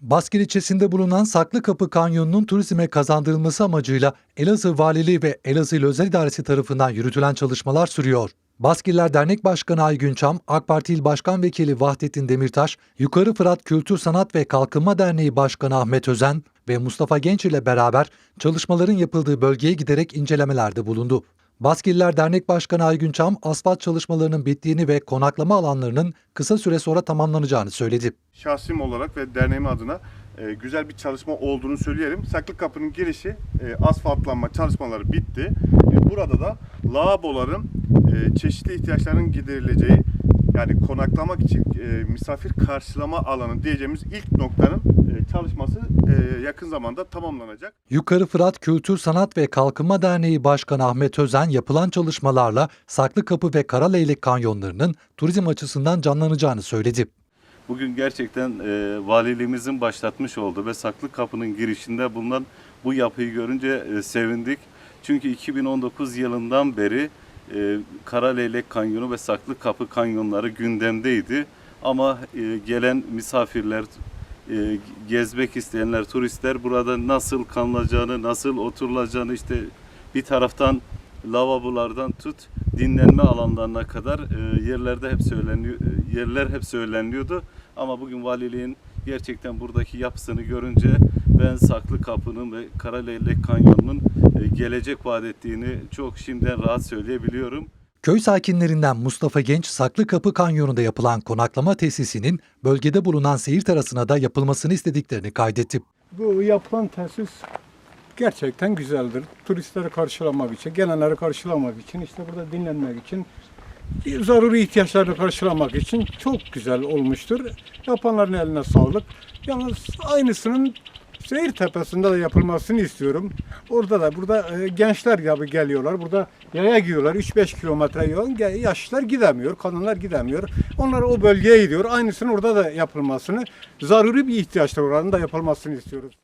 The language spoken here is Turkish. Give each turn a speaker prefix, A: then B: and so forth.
A: Baskil ilçesinde bulunan Saklıkapı Kanyonu'nun turizme kazandırılması amacıyla Elazığ Valiliği ve Elazığ Özel İdaresi tarafından yürütülen çalışmalar sürüyor. Baskiller Dernek Başkanı Aygün Çam, AK Parti İl Başkan Vekili Vahdettin Demirtaş, Yukarı Fırat Kültür Sanat ve Kalkınma Derneği Başkanı Ahmet Özen ve Mustafa Genç ile beraber çalışmaların yapıldığı bölgeye giderek incelemelerde bulundu. Baskiller Dernek Başkanı Aygün Çam, asfalt çalışmalarının bittiğini ve konaklama alanlarının kısa süre sonra tamamlanacağını söyledi.
B: şahsim olarak ve derneğim adına e, güzel bir çalışma olduğunu söyleyelim. Saklı Kapı'nın girişi e, asfaltlanma çalışmaları bitti. E, burada da lavaboların e, çeşitli ihtiyaçların giderileceği yani konaklamak için e, misafir karşılama alanı diyeceğimiz ilk noktanın e, çalışması e, yakın zamanda tamamlanacak.
A: Yukarı Fırat Kültür Sanat ve Kalkınma Derneği Başkanı Ahmet Özen yapılan çalışmalarla Saklıkapı ve Karaleylek kanyonlarının turizm açısından canlanacağını söyledi.
C: Bugün gerçekten e, valiliğimizin başlatmış olduğu ve Saklı Kapı'nın girişinde bulunan bu yapıyı görünce e, sevindik. Çünkü 2019 yılından beri e, Karaleylek Kanyonu ve Saklı Kapı kanyonları gündemdeydi. Ama e, gelen misafirler, e, gezmek isteyenler, turistler burada nasıl kalınacağını, nasıl oturulacağını işte bir taraftan lavabolardan tut dinlenme alanlarına kadar e, yerlerde hep söyleniyor e, yerler hep söyleniyordu ama bugün valiliğin gerçekten buradaki yapısını görünce ben Saklı Kapı'nın ve Karaleylek Kanyonu'nun e, gelecek vaat ettiğini çok şimdiden rahat söyleyebiliyorum.
A: Köy sakinlerinden Mustafa Genç, Saklıkapı Kanyonu'nda yapılan konaklama tesisinin bölgede bulunan seyir terasına da yapılmasını istediklerini kaydetti.
D: Bu yapılan tesis gerçekten güzeldir. Turistleri karşılamak için, gelenleri karşılamak için, işte burada dinlenmek için, zaruri ihtiyaçlarını karşılamak için çok güzel olmuştur. Yapanların eline sağlık. Yalnız aynısının Seyir Tepesi'nde de yapılmasını istiyorum. Orada da burada e, gençler gibi geliyorlar. Burada yaya gidiyorlar. 3-5 kilometre yol. Yaşlılar gidemiyor. Kadınlar gidemiyor. Onlar o bölgeye gidiyor. Aynısının orada da yapılmasını, zaruri bir ihtiyaçlar oranında yapılmasını istiyoruz.